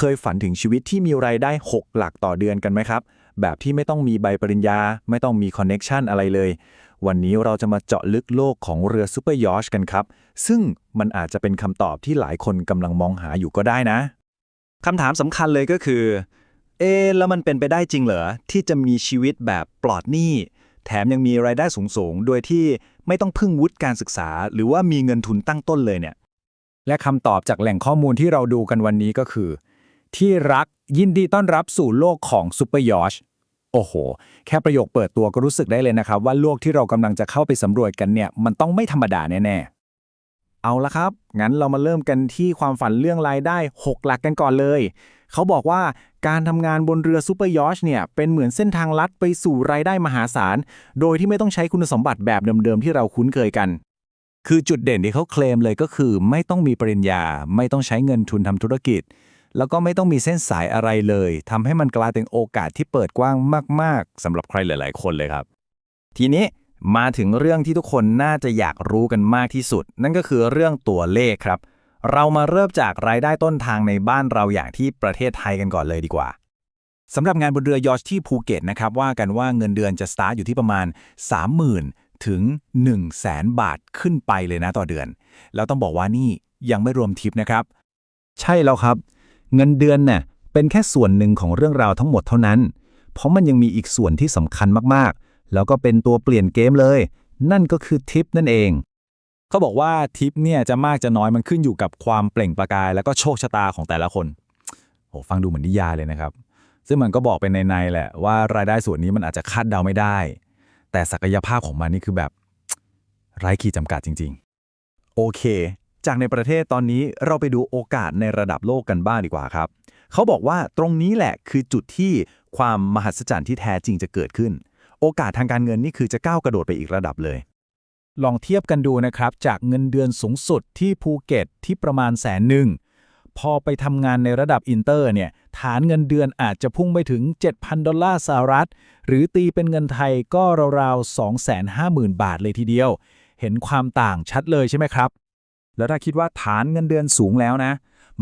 เคยฝันถึงชีวิตที่มีรายได้ 6 หลักต่อเดือนกันไหมครับ แบบที่ไม่ต้องมีใบปริญญา ไม่ต้องมีคอนเน็ชันอะไรเลย วันนี้เราจะมาเจาะลึกโลกของเรือซูเปอร์ยอชกันครับ ซึ่งมันอาจจะเป็นคำตอบที่หลายคนกำลังมองหาอยู่ก็ได้นะคำถามสำคัญเลยก็คือ เอะแล้วมันเป็นไปได้จริงเหรอ ที่จะมีชีวิตแบบปลอดหนี้แถมยังมีรายได้สูงๆ โดยที่ไม่ต้องพึ่งวุฒิการศึกษา หรือว่ามีเงินทุนตั้งต้นเลยเนี่ย และคำตอบจากแหล่งข้อมูลที่เราดูกันวันนี้ก็คือ ที่รักยินดีต้อนรับสู่โลกของซูเปอร์ยอชโอ้โห แค่ประโยคเปิดตัวก็รู้สึกได้เลยนะครับ ว่าโลกที่เรากำลังจะเข้าไปสำรวจกันเนี่ย มันต้องไม่ธรรมดาแน่ๆ เอาละครับ งั้นเรามาเริ่มกันที่ความฝันเรื่องรายได้ 6 หลักกันก่อนเลย เขาบอกว่าการทำงานบนเรือซูเปอร์ยอชเนี่ย เป็นเหมือนเส้นทางลัดไปสู่รายได้มหาศาล โดยที่ไม่ต้องใช้คุณสมบัติแบบเดิมๆที่เราคุ้นเคยกัน คือจุดเด่นที่เขาเคลมเลยก็คือ ไม่ต้องมีปริญญา ไม่ต้องใช้เงินทุนทำธุรกิจ แล้วก็ไม่ต้องมีเส้นสายอะไรเลยทำให้มันกลายเป็นโอกาสที่เปิดกว้างมาก ๆสำหรับใครหลาย ๆ คนเลยครับ ทีนี้มาถึงเรื่องที่ทุกคนน่าจะอยากรู้กันมากที่สุด นั่นก็คือเรื่องตัวเลขครับ เรามาเริ่มจากรายได้ต้นทางในบ้านเราอย่างที่ประเทศไทยกันก่อนเลยดีกว่าสำหรับงานบนเรือยอชที่ภูเก็ตนะครับว่ากันว่าเงินเดือนจะสตาร์ทอยู่ที่ประมาณ 30,000 ถึง 1 0 0 0 0แสนบาทขึ้นไปเลยนะต่อเดือน แล้วต้องบอกว่านี่ยังไม่รวมทิปนะครับ ใช่แล้วครับ เงินเดือนเนี่ยเป็นแค่ส่วนหนึ่งของเรื่องราวทั้งหมดเท่านั้น เพราะมันยังมีอีกส่วนที่สำคัญมากๆ แล้วก็เป็นตัวเปลี่ยนเกมเลย นั่นก็คือทิปนั่นเอง เขาบอกว่าทิปเนี่ยจะมากจะน้อยมันขึ้นอยู่กับความเปล่งประกาย แล้วก็โชคชะตาของแต่ละคนโหฟังดูเหมือนนิยายเลยนะครับ ซึ่งมันก็บอกเป็นในๆแหละว่ารายได้ส่วนนี้มันอาจจะคาดเดาไม่ได้ แต่ศักยภาพของมันนี่คือแบบไร้ขีดจำกัดจริง ๆ โอเค จากในประเทศตอนนี้เราไปดูโอกาสในระดับโลกกันบ้างดีกว่าครับ เขาบอกว่าตรงนี้แหละคือจุดที่ความมหัศจรรย์ที่แท้จริงจะเกิดขึ้น โอกาสทางการเงินนี่คือจะก้าวกระโดดไปอีกระดับเลย ลองเทียบกันดูนะครับ จากเงินเดือนสูงสุดที่ภูเก็ตที่ประมาณแสนหนึ่งพอไปทำงานในระดับอินเตอร์เนี่ยฐานเงินเดือนอาจจะพุ่งไปถึง 7,000 ดอลลาร์สหรัฐ หรือตีเป็นเงินไทยก็ราวๆ 250,000 บาทเลยทีเดียว เห็นความต่างชัดเลยใช่ไหมครับ แล้วถ้าคิดว่าฐานเงินเดือนสูงแล้วนะ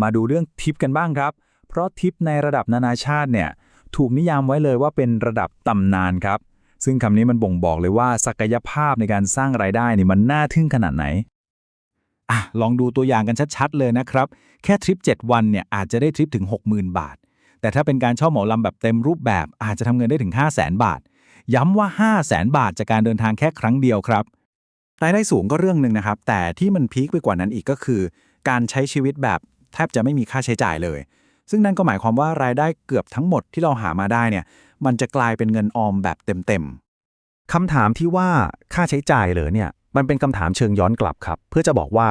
มาดูเรื่องทิปกันบ้างครับ เพราะทิปในระดับนานาชาติเนี่ยถูกนิยามไว้เลยว่าเป็นระดับตำนานครับ ซึ่งคำนี้มันบ่งบอกเลยว่าศักยภาพในการสร้างรายได้นี่มันน่าทึ่งขนาดไหนอะลองดูตัวอย่างกันชัดๆเลยนะครับ แค่ทริป 7 วันเนี่ยอาจจะได้ทริปถึง 60,000 บาท แต่ถ้าเป็นการเช่าเหมาลำแบบเต็มรูปแบบอาจจะทำเงินได้ถึง 5 0 0 0 0 0 บาท ย้ำว่า 5 0 0 0 0 0 บาทจากการเดินทางแค่ครั้งเดียวครับ รายได้สูงก็เรื่องหนึ่งนะครับ แต่ที่มันพีคไปกว่านั้นอีกก็คือ การใช้ชีวิตแบบแทบจะไม่มีค่าใช้จ่ายเลย ซึ่งนั่นก็หมายความว่ารายได้เกือบทั้งหมดที่เราหามาได้เนี่ย มันจะกลายเป็นเงินออมแบบเต็มๆคำถามที่ว่าค่าใช้จ่ายเหรอเนี่ย มันเป็นคำถามเชิงย้อนกลับครับ เพื่อจะบอกว่า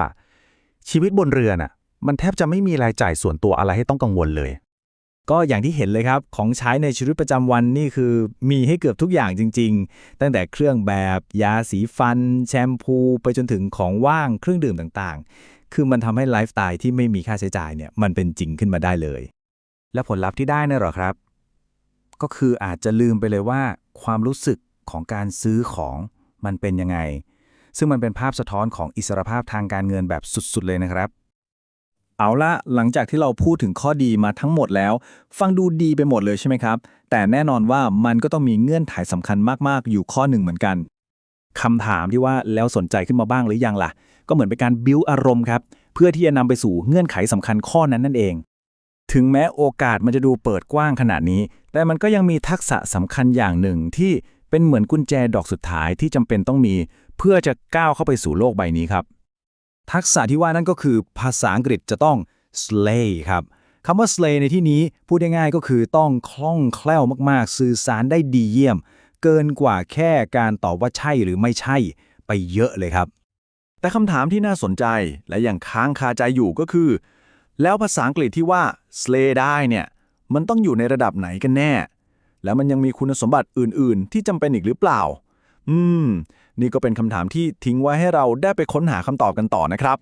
ชีวิตบนเรือน่ะ มันแทบจะไม่มีรายจ่ายส่วนตัวอะไรให้ต้องกังวลเลย ก็อย่างที่เห็นเลยครับ ของใช้ในชีวิตประจำวันนี่คือมีให้เกือบทุกอย่างจริง ๆ ตั้งแต่เครื่องแบบยาสีฟัน แชมพูไปจนถึงของว่างเครื่องดื่มต่างๆ คือมันทำให้ไลฟ์สไตล์ที่ไม่มีค่าใช้จ่ายเนี่ยมันเป็นจริงขึ้นมาได้เลย และผลลัพธ์ที่ได้น่ะหรอครับ ก็คืออาจจะลืมไปเลยว่า ความรู้สึกของการซื้อของมันเป็นยังไง ซึ่งมันเป็นภาพสะท้อนของอิสรภาพทางการเงินแบบสุดๆ เลยนะครับ เอาละหลังจากที่เราพูดถึงข้อดีมาทั้งหมดแล้ว ฟังดูดีไปหมดเลยใช่ไหมครับ แต่แน่นอนว่ามันก็ต้องมีเงื่อนไขสำคัญมากๆ อยู่ข้อหนึ่งเหมือนกันคำถามที่ว่าแล้วสนใจขึ้นมาบ้างหรือยังล่ะ ก็เหมือนเป็นการบิวอารมณ์ครับ เพื่อที่จะนำไปสู่เงื่อนไขสำคัญข้อนั้นนั่นเอง ถึงแม้โอกาสมันจะดูเปิดกว้างขนาดนี้ แต่มันก็ยังมีทักษะสำคัญอย่างหนึ่งที่เป็นเหมือนกุญแจดอกสุดท้ายที่จำเป็นต้องมี เพื่อจะก้าวเข้าไปสู่โลกใบนี้ครับ ทักษะที่ว่านั่นก็คือภาษาอังกฤษจะต้อง slay ครับคำว่า slay ในที่นี้พูดง่ายๆก็คือต้องคล่องแคล่วมากๆ สื่อสารได้ดีเยี่ยม เกินกว่าแค่การตอบว่าใช่หรือไม่ใช่ ไปเยอะเลยครับ แต่คำถามที่น่าสนใจและยังค้างคาใจอยู่ก็คือ แล้วภาษาอังกฤษที่ว่า slay ได้เนี่ยมันต้องอยู่ในระดับไหนกันแน่ แล้วมันยังมีคุณสมบัติอื่น ๆ ที่จำเป็นอีกหรือเปล่า อืม นี่ก็เป็นคำถามที่ทิ้งไว้ให้เราได้ไปค้นหาคำตอบกันต่อนะครับ